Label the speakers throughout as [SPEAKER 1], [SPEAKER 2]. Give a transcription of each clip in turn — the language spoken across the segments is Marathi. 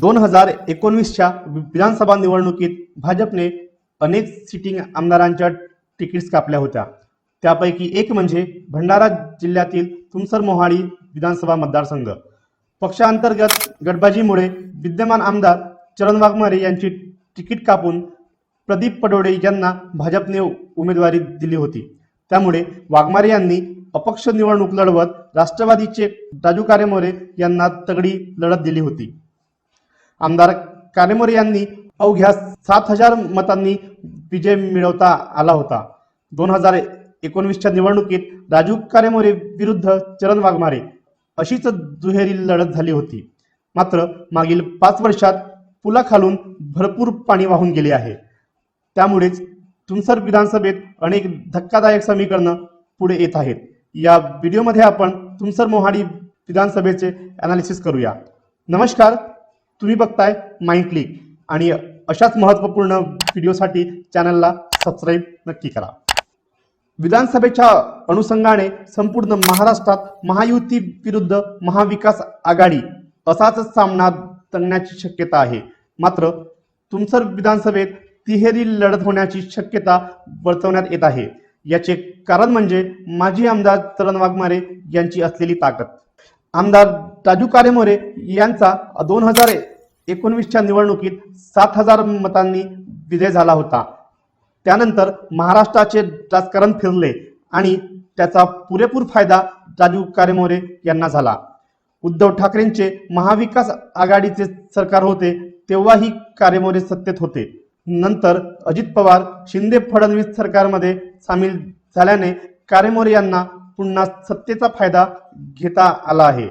[SPEAKER 1] दोन हजार एकोणवीसच्या विधानसभा निवडणुकीत भाजपने अनेक सिटिंग आमदारांच्या तिकीट्स कापल्या होत्या. त्यापैकी एक म्हणजे भंडारा जिल्ह्यातील तुमसर मोहाडी विधानसभा मतदारसंघ. पक्षांतर्गत गटबाजीमुळे विद्यमान आमदार चरण वाघमारे यांची तिकीट कापून प्रदीप पडोडे यांना भाजपने उमेदवारी दिली होती. त्यामुळे वाघमारे यांनी अपक्ष निवडणूक लढवत राष्ट्रवादीचे राजू कारेमोरे यांना तगडी लढत दिली होती. आमदार कानेमोरे यांनी अवघ्या सात हजार मतांनी विजय मिळवता आला होता. दोन हजार एकोणवीसच्या निवडणुकीत राजू कारेमोरे विरुद्ध चरण वाघमारे अशीच दुहेरी लढत झाली होती. मात्र मागील पाच वर्षात पुलाखालून भरपूर पाणी वाहून गेले आहे. त्यामुळेच तुमसर विधानसभेत अनेक धक्कादायक समीकरणं पुढे येत आहेत. या व्हिडिओमध्ये आपण तुमसर मोहाडी विधानसभेचे अनालिसिस करूया. नमस्कार. तुम्ही बघताय माइंड क्लिक आणि अशाच महत्त्वपूर्ण व्हिडिओसाठी चॅनलला सबस्क्राईब नक्की करा. विधानसभेच्या अनुषंगाने संपूर्ण महाराष्ट्रात महायुती विरुद्ध महाविकास आघाडी असाच सामना तंगण्याची शक्यता आहे. मात्र तुमसर विधानसभेत तिहेरी लढत होण्याची शक्यता वर्तवण्यात येत आहे. याचे कारण म्हणजे माजी आमदार तरण वाघमारे यांची असलेली ताकद. आमदार राजू कारेमोरे यांचा दोन हजार एकोणवीसच्या निवडणुकीत सात हजार मतांनी विजय झाला होता. त्यानंतर महाराष्ट्राचे राजकारण फिरले आणि त्याचा पुरेपूर फायदा राजू कारेमोरे यांना झाला. उद्धव ठाकरेंचे महाविकास आघाडीचे सरकार होते तेव्हाही कारेमोरे सत्तेत होते. नंतर अजित पवार शिंदे फडणवीस सरकारमध्ये सामील झाल्याने कारेमोरे यांना पुन्हा सत्तेचा फायदा घेता आला आहे.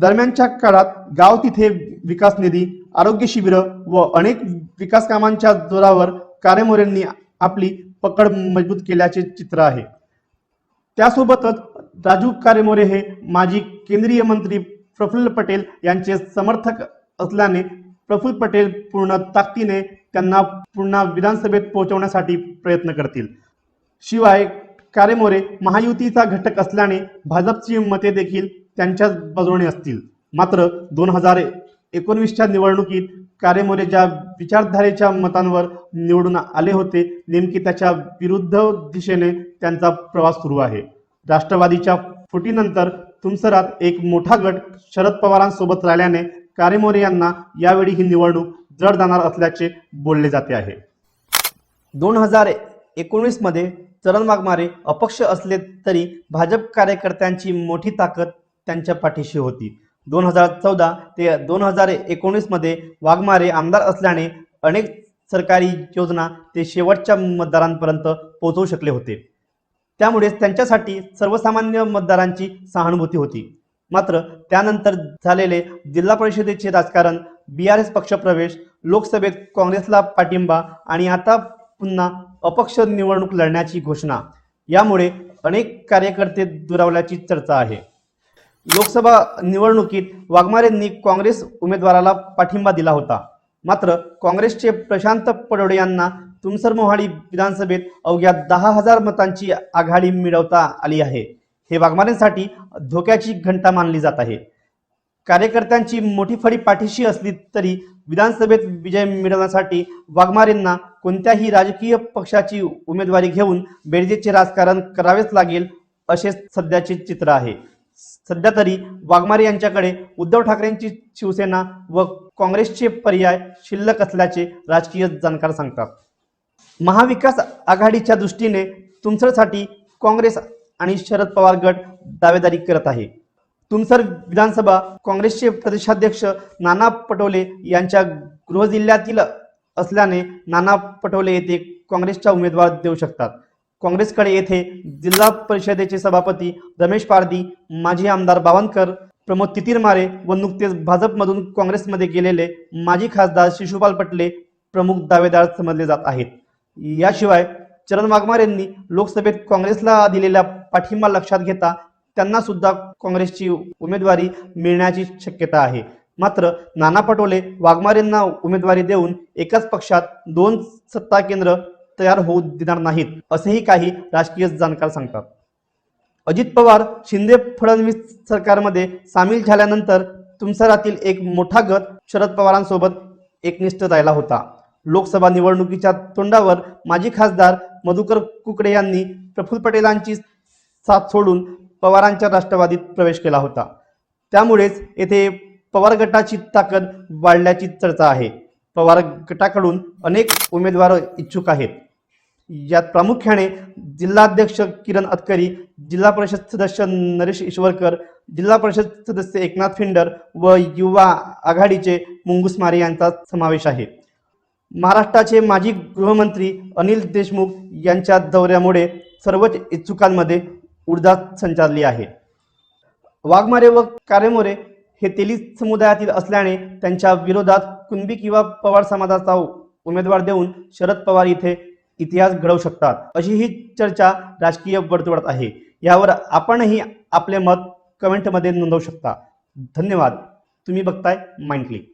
[SPEAKER 1] दरम्यानच्या काळात गाव तिथे विकास निधी आरोग्य शिबिरं व अनेक विकास कामांच्या जोरावर कारेमोरेंनी आपली पकड मजबूत केल्याचे चित्र आहे. त्यासोबतच राजू कारेमोरे हे माजी केंद्रीय मंत्री प्रफुल्ल पटेल यांचे समर्थक असल्याने प्रफुल्ल पटेल पूर्ण ताकदीने त्यांना पुन्हा विधानसभेत पोहोचवण्यासाठी प्रयत्न करतील. शिवाय कारेमोरे महायुतीचा घटक असल्याने भाजपची मते देखील त्यांच्याच बाजूने असतील. मात्र दोन हजार एकोणवीसच्या निवडणुकीत कारेमोरे ज्या विचारधारेच्या मतांवर निवडून आले होते. नेमकी त्याच्या विरुद्ध दिशेने त्यांचा प्रवास सुरू आहे. राष्ट्रवादीच्या फुटीनंतर तुमसरात एक मोठा गट शरद पवारांसोबत राहिल्याने कारेमोरे यांना यावेळी ही निवडणूक जड जाणार असल्याचे बोलले जाते आहे. दोन हजार एकोणीसमध्ये चरण वाघमारे अपक्ष असले तरी भाजप कार्यकर्त्यांची मोठी ताकद त्यांच्या पाठीशी होती. दोन हजार चौदा ते दोन हजार एकोणीसमध्ये वाघमारे आमदार असल्याने अनेक सरकारी योजना ते शेवटच्या मतदारांपर्यंत पोहोचवू शकले होते. त्यामुळेच त्यांच्यासाठी सर्वसामान्य मतदारांची सहानुभूती होती. मात्र त्यानंतर झालेले जिल्हा परिषदेचे राजकारण बी आर एस पक्षप्रवेश लोकसभेत काँग्रेसला पाठिंबा आणि आता पुन्हा अपक्ष निवडणूक लढण्याची घोषणा यामुळे अनेक कार्यकर्ते दुरावल्याची चर्चा आहे. लोकसभा निवडणुकीत वाघमारेंनी काँग्रेस उमेदवाराला पाठिंबा दिला होता. मात्र काँग्रेसचे प्रशांत पडोडे यांना तुमसर मोहाडी विधानसभेत अवघ्या दहा हजार मतांची आघाडी मिळवता आली आहे. हे वाघमारेंसाठी धोक्याची घंटा मानली जात आहे. कार्यकर्त्यांची मोठी फळी पाठीशी असली तरी विधानसभेत विजय मिळवण्यासाठी वाघमारेंना कोणत्याही राजकीय पक्षाची उमेदवारी घेऊन बेरजेचे राजकारण करावेच लागेल असे सध्याचे चित्र आहे. सध्या तरी वाघमारे यांच्याकडे उद्धव ठाकरेंची शिवसेना व काँग्रेसचे पर्याय शिल्लक असल्याचे राजकीय जाणकार सांगतात. महाविकास आघाडीच्या दृष्टीने तुमसरसाठी काँग्रेस आणि शरद पवार गट दावेदारी करत आहे. तुमसर विधानसभा काँग्रेसचे प्रदेशाध्यक्ष नाना पटोले यांच्या गृह जिल्ह्यातील असल्याने नाना पटोले येथे काँग्रेसचा उमेदवार देऊ शकतात. काँग्रेसकडे येथे जिल्हा परिषदेचे सभापती रमेश पारदी माजी आमदार बावनकर प्रमोद तितीरमारे व नुकतेच भाजपमधून काँग्रेसमध्ये गेलेले माजी खासदार शिशुपाल पटले प्रमुख दावेदार समजले जात आहेत. याशिवाय चरण वाघमारेंनी लोकसभेत काँग्रेसला दिलेला पाठिंबा लक्षात घेता त्यांना सुद्धा काँग्रेसची उमेदवारी मिळण्याची शक्यता आहे. मात्र नाना पटोले वाघमारेंना उमेदवारी देऊन एकाच पक्षात दोन सत्ता केंद्र तयार होऊ देणार नाहीत असेही काही राजकीय जाणकार सांगतात. अजित पवार शिंदे फडणवीस सरकारमध्ये सामील झाल्यानंतर तुमसरातील एक मोठा गट शरद पवारांसोबत एकनिष्ठ राहिला होता. लोकसभा निवडणुकीच्या तोंडावर माजी खासदार मधुकर कुकडे यांनी प्रफुल्ल पटेलांची साथ सोडून पवारांच्या राष्ट्रवादीत प्रवेश केला होता. त्यामुळेच येथे पवार गटाची ताकद वाढल्याची चर्चा आहे. पवार गटाकडून अनेक उमेदवार इच्छुक आहेत. यात प्रामुख्याने जिल्हाध्यक्ष किरण अतकरी जिल्हा परिषद सदस्य नरेश ईश्वरकर जिल्हा परिषद सदस्य एकनाथ फिंडर व युवा आघाडीचे मुंगूस मारे यांचा समावेश आहे. महाराष्ट्राचे माजी गृहमंत्री अनिल देशमुख यांच्या दौऱ्यामुळे सर्वच इच्छुकांमध्ये ऊर्जा संचारली आहे. वाघमारे व कारेमोरे हे तेली समुदायातील असल्याने त्यांच्या विरोधात कुणबी किंवा पवार समाजाचा उमेदवार देऊन शरद पवार इथे इतिहास घडवू शकतात. अशी ही चर्चा राजकीय वर्तुळात आहे. यावर आपणही आपले मत कमेंटमध्ये नोंदवू शकता. धन्यवाद. तुम्ही बघताय माइंड क्लिक